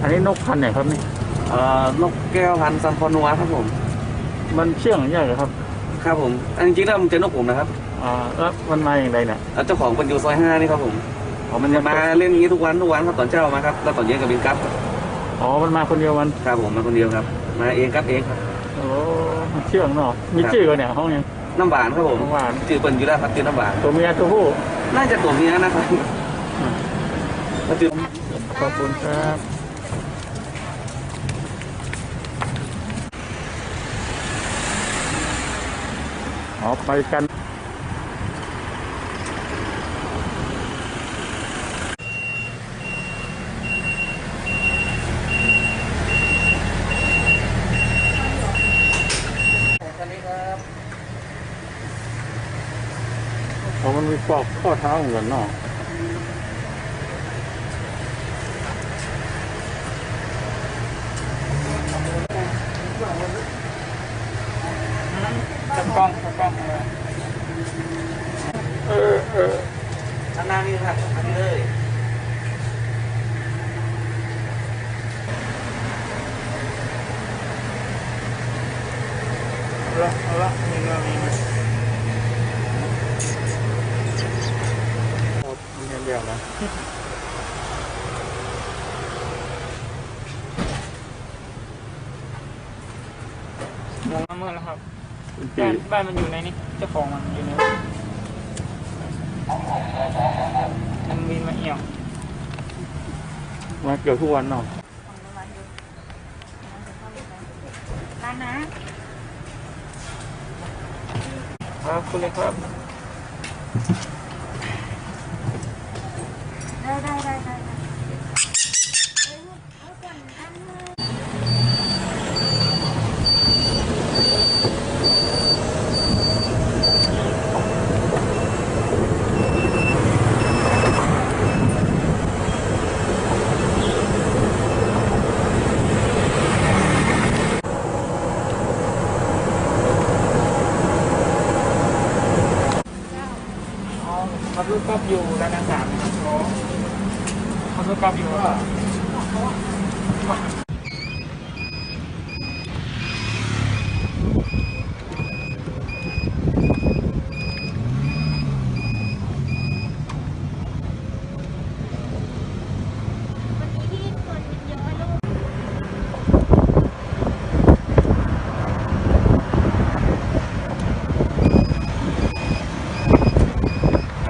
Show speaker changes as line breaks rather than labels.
อันนี้นกพันธุ์ไหนครับนี่
เอ่อนกแก้วพันธุ์ซัมพอนัวครับผม
มันเชื่องใช่เหรอครับ
ครับผม อันจริงๆแล้วมันจะนกผมนะครับ
อ่าแล้วมันมาอย่างไรเนี่ย
แล้วเจ้าของเป็นอยู่ซอยห้านี่ครับผม
อ๋อมันจะ
มาเล่นอย่างนี้ทุกวันทุกวันครับตอนเช้ามาครับ แล้วตอนเย็นก็บินกลับ
อ๋อมันมาคนเดียวมัน
ครับผมมาคนเดียวครับ มาเองครับเองครับ
โอ้มันเชื่องเนาะมีชื่อกันเนี่ยห้องยัง
น้ำหวานครับผม
น้ำหวาน
จือเปิ่นอยู่แล้วครับจือน้ำหวาน
ตัวเมียตัวผู้
น่าจะตัวเมียนะครับแล้วจือ
ขอบคุณครับอ๋อไปกันเพราะมันมีปอกข้อเท้าเหมือนกันเนาะ
จับกล้องจับกล้อง
เออเออ
ข้างหน้านี่ครับอันนี้เลย
เอา ละเอาละมีเงามีเงา
หมดเงินเดียวนะ
ลงมาเมื่อแล้วครับ
คุณ
บ้า
ปี
นบ้านมันอยู่ในนี้เจ้าของมันอยู่ในมันบินมาเอี่ยว
มาเกือบทุกวันเนาะ
ร้านนะ ครับ
คุณเลยครับ
ได้ได้ได้ได้ได้
อ๋อ ขับรถกอล์ฟอยู่ร้านอาหารนะครับอ๋อขับรถกอล์ฟอยู่